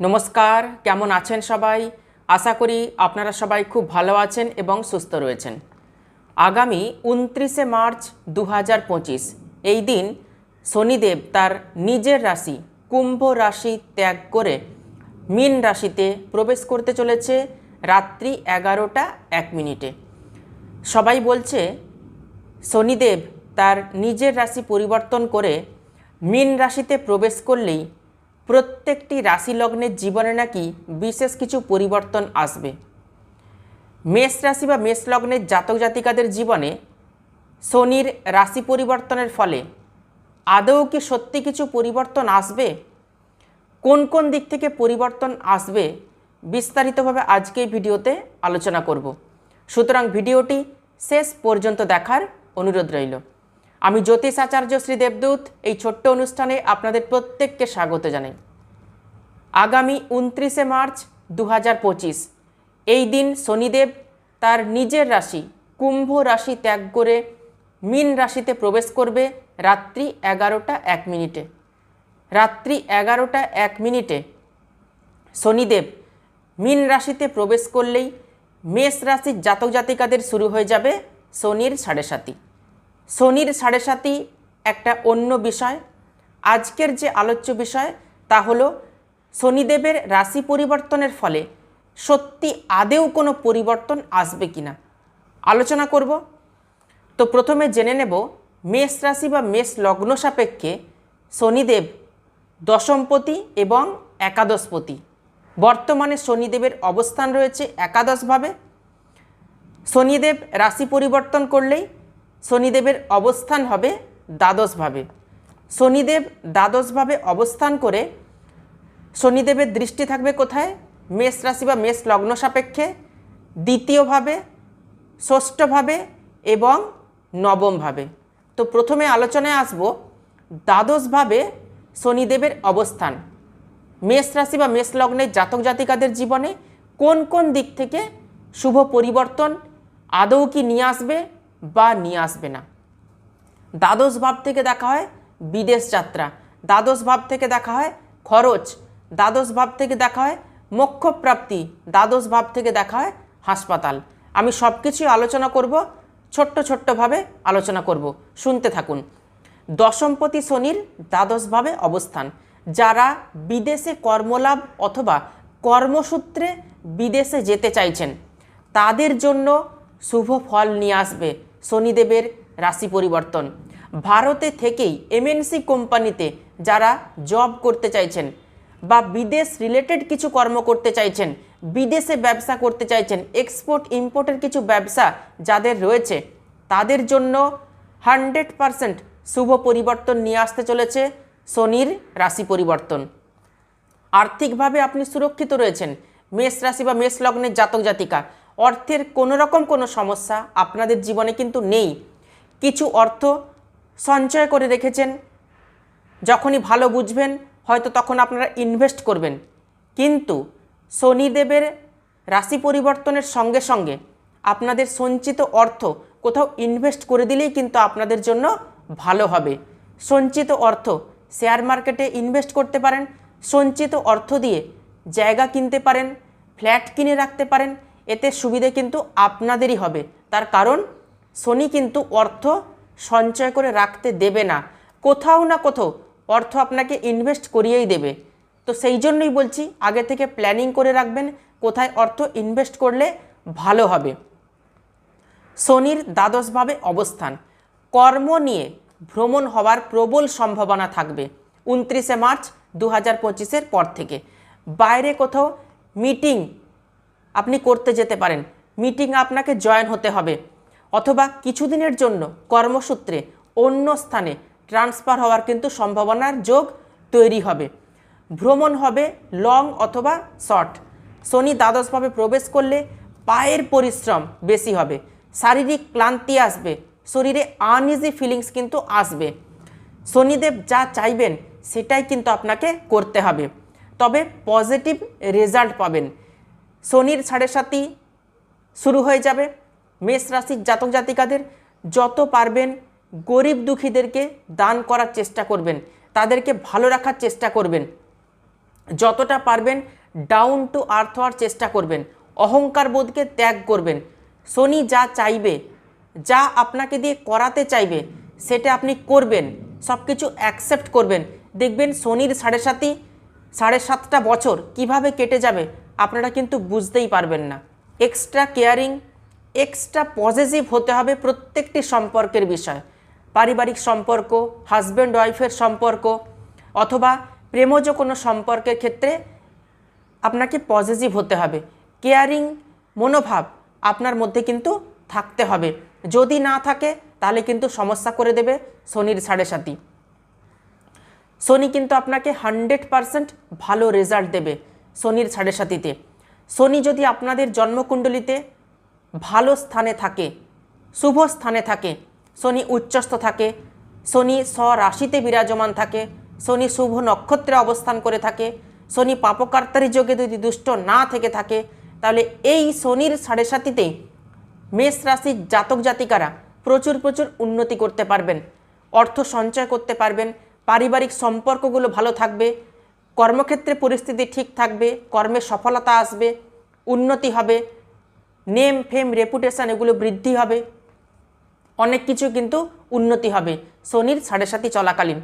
নমস্কার, কেমন আছেন সবাই? আশা করি আপনারা সবাই খুব ভালো আছেন এবং সুস্থ রয়েছেন। আগামী উনত্রিশে মার্চ দু হাজার পঁচিশ, এই দিন শনিদেব তার নিজের রাশি কুম্ভ রাশি ত্যাগ করে মীন রাশিতে প্রবেশ করতে চলেছে রাত্রি এগারোটা এক মিনিটে। সবাই বলছে, শনিদেব তার নিজের রাশি পরিবর্তন করে মীন রাশিতে প্রবেশ করলেই প্রত্যেকটি রাশি লগ্নের জীবনে নাকি বিশেষ কিছু পরিবর্তন আসবে। মেষ রাশি বা মেষ লগ্নের জাতক জাতিকাদের জীবনে শনির রাশি পরিবর্তনের ফলে আদৌ কি সত্যি কিছু পরিবর্তন আসবে? কোন কোন দিক থেকে পরিবর্তন আসবে? বিস্তারিতভাবে আজকে ভিডিওতে আলোচনা করব। সুতরাং ভিডিওটি শেষ পর্যন্ত দেখার অনুরোধ রইল। আমি জ্যোতিষ আচার্য শ্রী দেবদূত এই ছোট্ট অনুষ্ঠানে আপনাদের প্রত্যেককে স্বাগত জানাই। আগামী উনত্রিশে মার্চ দু হাজার পঁচিশ, এই দিন শনিদেব তার নিজের রাশি, কুম্ভ রাশি ত্যাগ করে মিন রাশিতে প্রবেশ করবে রাত্রি এগারোটা এক মিনিটে। রাত্রি এগারোটা এক মিনিটে শনিদেব মিন রাশিতে প্রবেশ করলেই মেষ রাশির জাতক জাতিকাদের শুরু হয়ে যাবে শনির সাড়ে সাতি শনির সাড়ে সাতি একটা অন্য বিষয়। আজকের যে আলোচ্য বিষয় তা হলো শনিদেবের রাশি পরিবর্তনের ফলে সত্যি আদেও কোনো পরিবর্তন আসবে কিনা আলোচনা করব। তো প্রথমে জেনে নেব মেষ রাশি বা মেষ লগ্ন সাপেক্ষে শনিদেব দশমপতি এবং একাদশপতি। বর্তমানে শনিদেবের অবস্থান রয়েছে একাদশভাবে। শনিদেব রাশি পরিবর্তন করলেই শনিদেবের অবস্থান হবে দ্বাদশভাবে। শনিদেব দ্বাদশভাবে অবস্থান করে শনিদেবের দৃষ্টি থাকবে কোথায়? মেষ রাশি বা মেষ লগ্ন সাপেক্ষে। দ্বিতীয়ভাবে, ষষ্ঠভাবে এবং নবমভাবে। তো প্রথমে আলোচনায় আসব দ্বাদশভাবে শনিদেবের অবস্থান। মেষ রাশি বা মেষ লগ্নের জাতক জাতিকাদের জীবনে কোন কোন দিক থেকে শুভ পরিবর্তন আদৌ কি নিয়ে আসবে? বা নিয়ে আসবে না। দ্বাদশ ভাব থেকে দেখা হয় বিদেশ যাত্রা। দ্বাদশ ভাব থেকে দেখা হয় খরচ। দ্বাদশ ভাব থেকে দেখা হয় মোক্ষপ্রাপ্তি। দ্বাদশ ভাব থেকে দেখা হয় হাসপাতাল। আমি সব কিছুই আলোচনা করব, ছোট্ট ছোট্টভাবে আলোচনা করব। শুনতে থাকুন। দশমপতি শনির দ্বাদশভাবে অবস্থান। যারা বিদেশে কর্মলাভ অথবা কর্মসূত্রে বিদেশে যেতে চাইছেন, তাদের জন্য শুভ ফল নিয়ে আসবে। শনিদেবের রাশি পরিবর্তন। ভারতে থেকেই এমএনসি কোম্পানিতে যারা জব করতে চাইছেন বা বিদেশ রিলেটেড কিছু কর্ম করতে চাইছেন, বিদেশে ব্যবসা করতে চাইছেন এক্সপোর্ট ইম্পোর্টের কিছু ব্যবসা যাদের রয়েছে, তাদের জন্য হান্ড্রেড পারসেন্ট শুভ পরিবর্তন নিয়ে আসতে চলেছে শনির রাশি পরিবর্তন। আর্থিকভাবে আপনি সুরক্ষিত রয়েছেন। মেষ রাশি বা মেষ লগ্নের জাতক জাতিকা। অর্থের কোনো রকম কোনো সমস্যা আপনাদের জীবনে কিন্তু নেই। কিছু অর্থ সঞ্চয় করে রেখেছেন, যখনই ভালো বুঝবেন, হয়তো তখন আপনারা ইনভেস্ট করবেন। কিন্তু শনিদেবের রাশি পরিবর্তনের সঙ্গে সঙ্গে আপনাদের সঞ্চিত অর্থ কোথাও ইনভেস্ট করে দিলেই কিন্তু আপনাদের জন্য ভালো হবে। সঞ্চিত অর্থ শেয়ার মার্কেটে ইনভেস্ট করতে পারেন, সঞ্চিত অর্থ দিয়ে জায়গা কিনতে পারেন ফ্ল্যাট কিনে রাখতে পারেন এতে সুবিধে কিন্তু আপনাদেরই হবে। তার কারণ শনি কিন্তু অর্থ সঞ্চয় করে রাখতে দেবে না। কোথাও না কোথাও অর্থ আপনাকে ইনভেস্ট করিয়েই দেবে। তো সেই জন্যই বলছি, আগে থেকে প্ল্যানিং করে রাখবেন, কোথায় অর্থ ইনভেস্ট করলে ভালো হবে। শনির দ্বাদশভাবে অবস্থান, কর্ম নিয়ে ভ্রমণ হওয়ার প্রবল সম্ভাবনা থাকবে উনত্রিশে মার্চ দু হাজার পর থেকে। বাইরে কোথাও মিটিং আপনি করতে যেতে পারেন। মিটিংয়ে আপনাকে জয়েন হতে হবে। অথবা কিছুদিনের জন্য কর্মসূত্রে অন্য স্থানে ট্রান্সফার হওয়ার কিন্তু সম্ভাবনার যোগ তৈরি হবে। ভ্রমণ হবে লং অথবা শর্ট। শনি দ্বাদশভাবে প্রবেশ করলে পায়ের পরিশ্রম বেশি হবে। শারীরিক ক্লান্তি আসবে। শরীরে আনইজি ফিলিংস কিন্তু আসবে। শনিদেব যা চাইবেন সেটাই কিন্তু আপনাকে করতে হবে। তবে পজিটিভ রেজাল্ট পাবেন। শনির সাড়ে সাতি শুরু হয়ে যাবে। মেষ রাশির জাতক জাতিকাদের যত পারবেন গরিব দুঃখীদেরকে দান করার চেষ্টা করবেন, তাদেরকে ভালো রাখার চেষ্টা করবেন। যতটা পারবেন ডাউন টু আর্থ হওয়ার চেষ্টা করবেন, অহংকার বোধকে ত্যাগ করবেন। শনি যা চাইবে, যা আপনাকে দিয়ে করাতে চাইবে, সেটা আপনি করবেন সব কিছু অ্যাকসেপ্ট করবেন। দেখবেন শনির সাড়ে সাতই, সাড়ে সাতটা বছর কীভাবে কেটে যাবে আপনারা কিন্তু বুঝতেই পারবেন না। এক্সট্রা কেয়ারিং এক্সট্রা পজিটিভ হতে হবে প্রত্যেকটি সম্পর্কের বিষয়। পারিবারিক সম্পর্ক হাজব্যান্ড ওয়াইফের সম্পর্ক অথবা প্রেমজ কোনো সম্পর্কের ক্ষেত্রে আপনাকে পজিটিভ হতে হবে। কেয়ারিং মনোভাব আপনার মধ্যে কিন্তু থাকতে হবে। যদি না থাকে, তাহলে কিন্তু সমস্যা করে দেবে শনির সাড়ে সাতি শনি কিন্তু আপনাকে হান্ড্রেড পারসেন্ট ভালো রেজাল্ট দেবে। শনির সাড়ে সাতিতে শনি যদি আপনাদের জন্মকুণ্ডলিতে ভালো স্থানে থাকে, শুভ স্থানে থাকে, শনি উচ্চস্থ থাকে, শনি স্বরাশিতে বিরাজমান থাকে, শনি শুভ নক্ষত্রে অবস্থান করে থাকে, শনি পাপকার্তারি যোগে যদি দুষ্ট না থেকে থাকে, তাহলে এই শনির সাড়ে সাতিতেই মেষ রাশির জাতক জাতিকারা প্রচুর প্রচুর উন্নতি করতে পারবেন। অর্থ সঞ্চয় করতে পারবেন, পারিবারিক সম্পর্কগুলো ভালো থাকবে কর্মক্ষেত্রে পরিস্থিতি ঠিক থাকবে, কর্মে সফলতা আসবে, উন্নতি হবে, নেম, ফেম, রেপুটেশন এগুলো বৃদ্ধি হবে, অনেক কিছু কিন্তু উন্নতি হবে শনির সাড়ে সাতি চলাকালীন।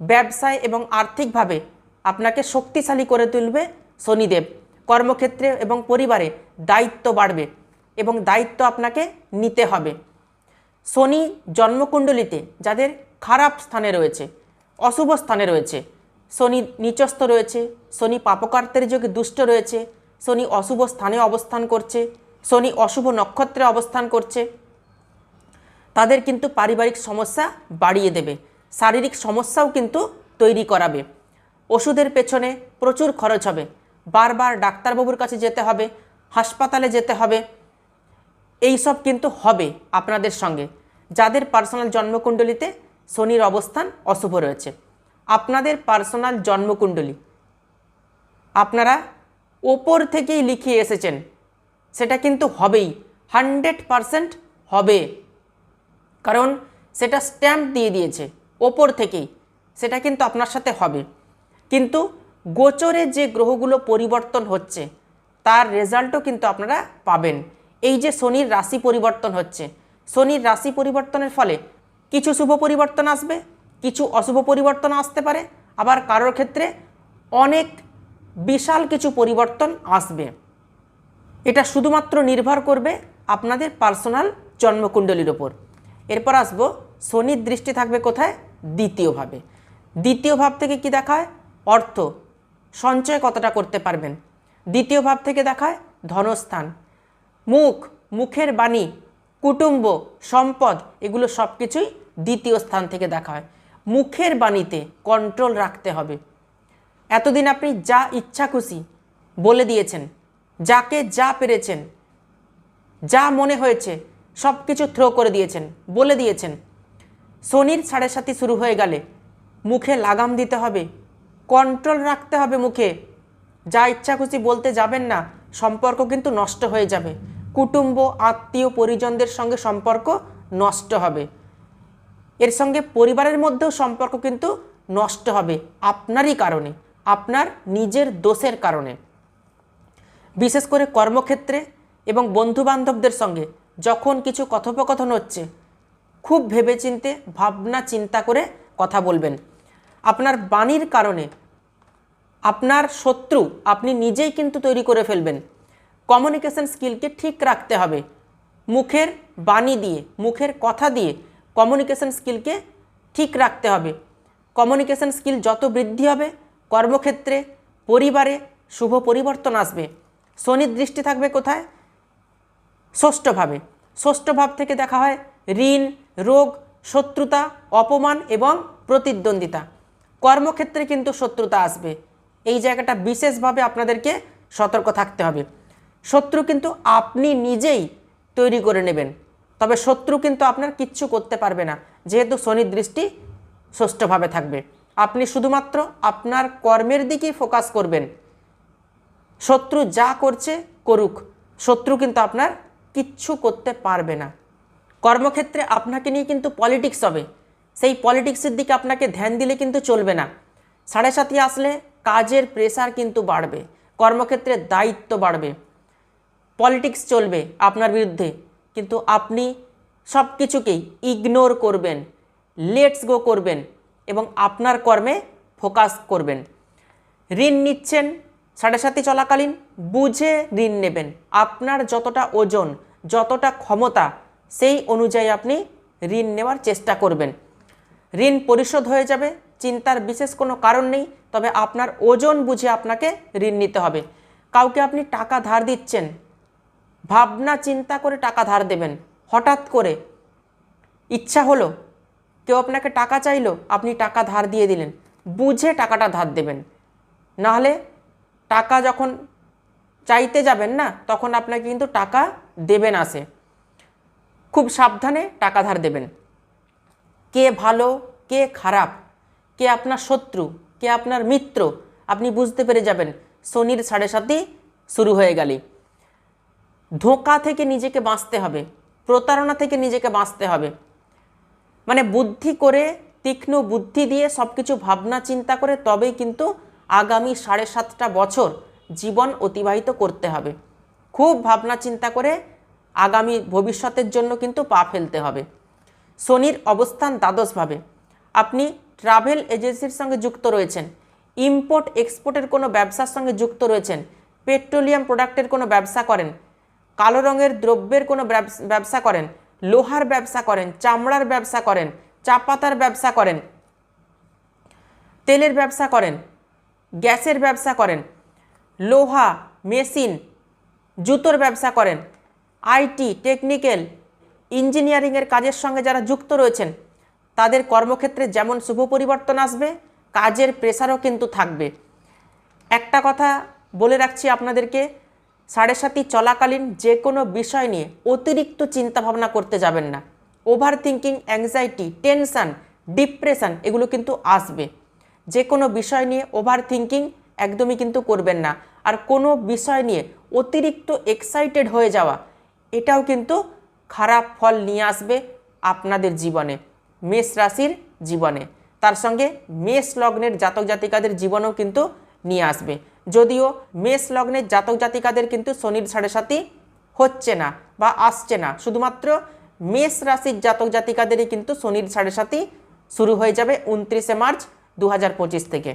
ব্যবসায় এবং আর্থিকভাবে আপনাকে শক্তিশালী করে তুলবে শনিদেব। কর্মক্ষেত্রে এবং পরিবারে দায়িত্ব বাড়বে এবং দায়িত্ব আপনাকে নিতে হবে। শনি জন্মকুণ্ডলিতে যাদের খারাপ স্থানে রয়েছে, অশুভ স্থানে রয়েছে শনি নিচস্থ রয়েছে, শনি পাপকার্তের যোগে দুষ্ট রয়েছে, শনি অশুভ স্থানে অবস্থান করছে, শনি অশুভ নক্ষত্রে অবস্থান করছে। তাদের কিন্তু পারিবারিক সমস্যা বাড়িয়ে দেবে, শারীরিক সমস্যাও কিন্তু তৈরি করাবে। ওষুধের পেছনে প্রচুর খরচ হবে, বারবার ডাক্তারবাবুর কাছে যেতে হবে, হাসপাতালে যেতে হবে এই সব কিন্তু হবে আপনাদের সঙ্গে। যাদের পার্সোনাল জন্মকুণ্ডলিতে শনির অবস্থান অশুভ রয়েছে। আপনাদের পার্সোনাল জন্মকুণ্ডলী। আপনারা ওপর থেকেই লিখিয়ে এসেছেন। সেটা কিন্তু হবেই, হান্ড্রেড পারসেন্ট হবে। কারণ সেটা স্ট্যাম্প দিয়ে দিয়েছে, ওপর থেকেই। সেটা কিন্তু আপনার সাথে হবে। কিন্তু গোচরে যে গ্রহগুলো পরিবর্তন হচ্ছে, তার রেজাল্টও কিন্তু আপনারা পাবেন। এই যে শনির রাশি পরিবর্তন হচ্ছে, শনির রাশি পরিবর্তনের ফলে কিছু শুভ পরিবর্তন আসবে কিছু অশুভ পরিবর্তন আসতে পারে, আবার কারোর ক্ষেত্রে অনেক বিশাল কিছু পরিবর্তন আসবে। এটা শুধুমাত্র নির্ভর করবে আপনাদের পার্সোনাল জন্মকুণ্ডলীর ওপর এরপর আসব, শনির দৃষ্টি থাকবে কোথায়? দ্বিতীয়ভাবে দ্বিতীয় ভাব থেকে কি দেখায়? অর্থ। সঞ্চয় কতটা করতে পারবেন? দ্বিতীয় ভাব থেকে দেখায় ধনস্থান। মুখ, মুখের বাণী, কুটুম্ব, সম্পদ, এগুলো সব কিছুই দ্বিতীয় স্থান থেকে দেখা হয় মুখের বাণীতে কন্ট্রোল রাখতে হবে। এতদিন আপনি যা ইচ্ছা খুশি বলে দিয়েছেন, যাকে যা পেরেছেন, যা মনে হয়েছে সব কিছু থ্রো করে দিয়েছেন, বলে দিয়েছেন। শনির সাড়ে সাথে শুরু হয়ে গেলে মুখে লাগাম দিতে হবে কন্ট্রোল রাখতে হবে মুখে। যা ইচ্ছা খুশি বলতে যাবেন না, সম্পর্ক কিন্তু নষ্ট হয়ে যাবে। কুটুম্ব, আত্মীয়, পরিজনদের সঙ্গে সম্পর্ক নষ্ট হবে। এর সঙ্গে পরিবারের মধ্যেও সম্পর্ক কিন্তু নষ্ট হবে আপনারই কারণে, আপনার নিজের দোষের কারণে। বিশেষ করে কর্মক্ষেত্রে এবং বন্ধুবান্ধবদের সঙ্গে যখন কিছু কথোপকথন হচ্ছে, খুব ভেবেচিন্তে, ভাবনা চিন্তা করে কথা বলবেন। আপনার বাণীর কারণে, আপনার শত্রু আপনি নিজেই কিন্তু তৈরি করে ফেলবেন। কমিউনিকেশন স্কিলকে ঠিক রাখতে হবে। মুখের বাণী দিয়ে, মুখের কথা দিয়ে কমিউনিকেশন স্কিলকে ঠিক রাখতে হবে। কমিউনিকেশন স্কিল যত বৃদ্ধি হবে, কর্মক্ষেত্রে, পরিবারে শুভ পরিবর্তন আসবে। শনির দৃষ্টি থাকবে কোথায়? ষষ্ঠভাবে। ষষ্ঠ ভাব থেকে দেখা হয় ঋণ, রোগ, শত্রুতা, অপমান এবং প্রতিদ্বন্দ্বিতা। কর্মক্ষেত্রে কিন্তু শত্রুতা আসবে। এই জায়গাটা বিশেষভাবে আপনাদেরকে সতর্ক থাকতে হবে। শত্রু কিন্তু আপনি নিজেই তৈরি করে নেবেন। তবে শত্রু কিন্তু আপনার কিচ্ছু করতে পারবে না। যেহেতু শনির দৃষ্টি ষষ্ঠভাবে থাকবে। আপনি শুধুমাত্র আপনার কর্মের দিকেই ফোকাস করবেন। শত্রু যা করছে, করুক। শত্রু কিন্তু আপনার কিচ্ছু করতে পারবে না। কর্মক্ষেত্রে আপনাকে নিয়ে কিন্তু পলিটিক্স হবে। সেই পলিটিক্সের দিকে আপনাকে ধ্যান দিলে কিন্তু চলবে না। সাড়ে সাথে আসলে কাজের প্রেসার কিন্তু বাড়বে। কর্মক্ষেত্রে দায়িত্ব বাড়বে। পলিটিক্স চলবে আপনার বিরুদ্ধে। কিন্তু আপনি সব কিছুকেই ইগনোর করবেন লেটস গো করবেন এবং আপনার কর্মে ফোকাস করবেন। ঋণ নিচ্ছেন সাড়ে সাথে চলাকালীন, বুঝে ঋণ নেবেন। আপনার যতটা ওজন, যতটা ক্ষমতা, সেই অনুযায়ী আপনি ঋণ নেওয়ার চেষ্টা করবেন। ঋণ পরিশোধ হয়ে যাবে, চিন্তার বিশেষ কোনো কারণ নেই, তবে আপনার ওজন বুঝে আপনাকে ঋণ নিতে হবে। কাউকে আপনি টাকা ধার দিচ্ছেন ভাবনা, চিন্তা করে টাকা ধার দেবেন। হঠাৎ করে ইচ্ছা হলো, কেউ আপনাকে টাকা চাইলো, আপনি টাকা ধার দিয়ে দিলেন। বুঝে টাকাটা ধার দেবেন। নাহলে টাকা যখন চাইতে যাবেন না, তখন আপনাকে কিন্তু টাকা দেবেন আসে। খুব সাবধানে টাকা ধার দেবেন। কে ভালো, কে খারাপ, কে আপনার শত্রু, কে আপনার মিত্র, আপনি বুঝতে পেরে যাবেন। শনির সাড়ে সাথে শুরু হয়ে গেলে। ধোঁকা থেকে নিজেকে বাঁচতে হবে, প্রতারণা থেকে নিজেকে বাঁচতে হবে। মানে বুদ্ধি করে, তীক্ষ্ণ বুদ্ধি দিয়ে সব কিছু ভাবনা চিন্তা করে তবেই কিন্তু আগামী সাড়ে সাতটা বছর জীবন অতিবাহিত করতে হবে। খুব ভাবনা চিন্তা করে আগামী ভবিষ্যতের জন্য কিন্তু পা ফেলতে হবে। শনির অবস্থান দ্বাদশভাবে। আপনি ট্রাভেল এজেন্সির সঙ্গে যুক্ত রয়েছেন ইম্পোর্ট এক্সপোর্টের কোনো ব্যবসার সঙ্গে যুক্ত রয়েছেন, পেট্রোলিয়াম প্রোডাক্টের কোনো ব্যবসা করেন কালো রঙের দ্রব্যের কোনো ব্যবসা করেন, লোহার ব্যবসা করেন, চামড়ার ব্যবসা করেন চা পাতার ব্যবসা করেন, তেলের ব্যবসা করেন, গ্যাসের ব্যবসা করেন, লোহা, মেশিন, জুতোর ব্যবসা করেন আইটি টেকনিক্যাল, ইঞ্জিনিয়ারিংয়ের কাজের সঙ্গে যারা যুক্ত রয়েছেন, তাদের কর্মক্ষেত্রে যেমন শুভ পরিবর্তন আসবে, কাজের প্রেসারও কিন্তু থাকবে। একটা কথা বলে রাখছি আপনাদেরকে সাড়ে সাতি চলাকালীন যে কোনো বিষয় নিয়ে অতিরিক্ত চিন্তা ভাবনা করতে যাবেন না। Overthinking anxiety tension depression এগুলো কিন্তু আসবে। যে কোনো বিষয় নিয়ে ওভার থিঙ্কিং একদমই কিন্তু করবেন না। আর কোনো বিষয় নিয়ে অতিরিক্ত এক্সাইটেড হয়ে যাওয়া, এটাও কিন্তু খারাপ ফল নিয়ে আসবে আপনাদের জীবনে, মেষ রাশির জীবনে। তার সঙ্গে মেষ লগ্নের জাতক জাতিকাদের জীবনেও কিন্তু নিয়ে আসবে। যদিও মেষ লগ্নের জাতক জাতিকাদের কিন্তু শনির সাড়ে সাথী হচ্ছে না বা আসছে না। শুধুমাত্র মেষ রাশির জাতক জাতিকাদেরই কিন্তু শনির সাড়ে সাথী শুরু হয়ে যাবে উনত্রিশে মার্চ দু হাজার পঁচিশ থেকে।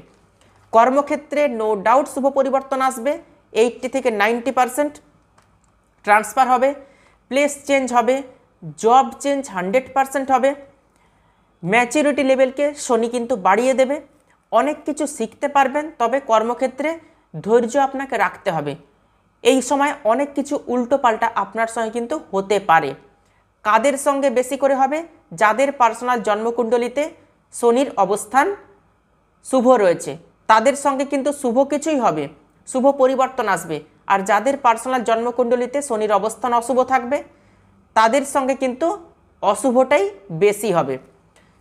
কর্মক্ষেত্রে নো ডাউট শুভ পরিবর্তন আসবে। এইটটি থেকে নাইনটি পারসেন্ট ট্রান্সফার হবে। প্লেস চেঞ্জ হবে। জব চেঞ্জ হান্ড্রেড পারসেন্ট হবে। ম্যাচুরিটি লেভেলকে শনি কিন্তু বাড়িয়ে দেবে। অনেক কিছু শিখতে পারবেন। তবে কর্মক্ষেত্রে ধৈর্য আপনাকে রাখতে হবে। এই সময় অনেক কিছু উল্টো পাল্টা আপনার সঙ্গে কিন্তু হতে পারে। কাদের সঙ্গে বেশি করে হবে? যাদের পার্সোনাল জন্মকুণ্ডলিতে শনির অবস্থান শুভ রয়েছে। তাদের সঙ্গে কিন্তু শুভ কিছুই হবে। শুভ পরিবর্তন আসবে। আর যাদের পার্সোনাল জন্মকুণ্ডলিতে শনির অবস্থান অশুভ থাকবে, তাদের সঙ্গে কিন্তু অশুভটাই বেশি হবে।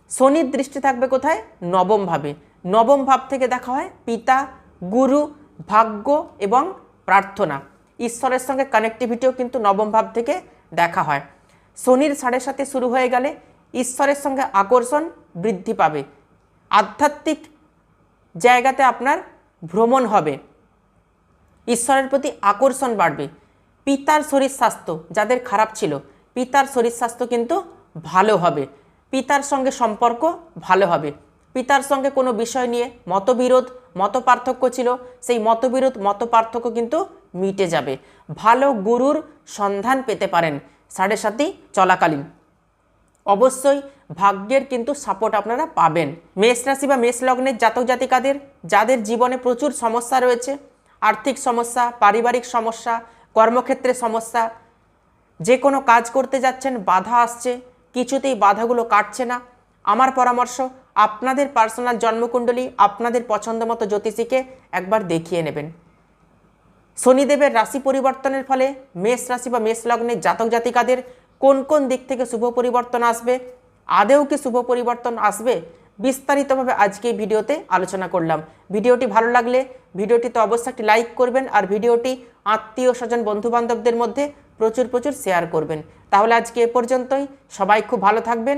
শনির দৃষ্টি থাকবে কোথায়? নবম ভাবে। নবম ভাব থেকে দেখা হয় পিতা, গুরু ভাগ্য এবং প্রার্থনা। ঈশ্বরের সঙ্গে কানেক্টিভিটিও কিন্তু নবম ভাব থেকে দেখা হয়। শনির সাড়ে সাথে শুরু হয়ে গেলে ঈশ্বরের সঙ্গে আকর্ষণ বৃদ্ধি পাবে। আধ্যাত্মিক জায়গাতে আপনার ভ্রমণ হবে। ঈশ্বরের প্রতি আকর্ষণ বাড়বে। পিতার শরীর স্বাস্থ্য যাদের খারাপ ছিল, পিতার শরীর স্বাস্থ্য কিন্তু ভালো হবে। পিতার সঙ্গে সম্পর্ক ভালো হবে। পিতার সঙ্গে কোনো বিষয় নিয়ে মতবিরোধ মত পার্থক্য ছিল। সেই মতবিরোধ মত পার্থক্য কিন্তু মিটে যাবে। ভালো গুরুর সন্ধান পেতে পারেন সাড়ে সাতই চলাকালীন। অবশ্যই ভাগ্যের কিন্তু সাপোর্ট আপনারা পাবেন। মেষ রাশি বা মেষ লগ্নের জাতক জাতিকাদের, যাদের জীবনে প্রচুর সমস্যা রয়েছে, আর্থিক সমস্যা, পারিবারিক সমস্যা, কর্মক্ষেত্রে সমস্যা, যে কোনো কাজ করতে যাচ্ছেন, বাধা আসছে, কিছুতেই বাধাগুলো কাটছে না। আমার পরামর্শ আপনাদের পার্সোনাল জন্মকুণ্ডলী আপনাদের পছন্দ মতো জ্যোতিষীকে একবার দেখিয়ে নেবেন। শনিদেবের রাশি পরিবর্তনের ফলে মেষ রাশি বা মেষ লগ্নের জাতক জাতিকাদের কোন কোন দিক থেকে শুভ পরিবর্তন আসবে, আদেও কি শুভ পরিবর্তন আসবে, বিস্তারিতভাবে আজকে ভিডিওতে আলোচনা করলাম। ভিডিওটি ভালো লাগলে ভিডিওটিতে অবশ্যই একটি লাইক করবেন আর ভিডিওটি আত্মীয় স্বজন বন্ধুবান্ধবদের মধ্যে প্রচুর প্রচুর শেয়ার করবেন। তাহলে আজকে এ পর্যন্তই। সবাই খুব ভালো থাকবেন।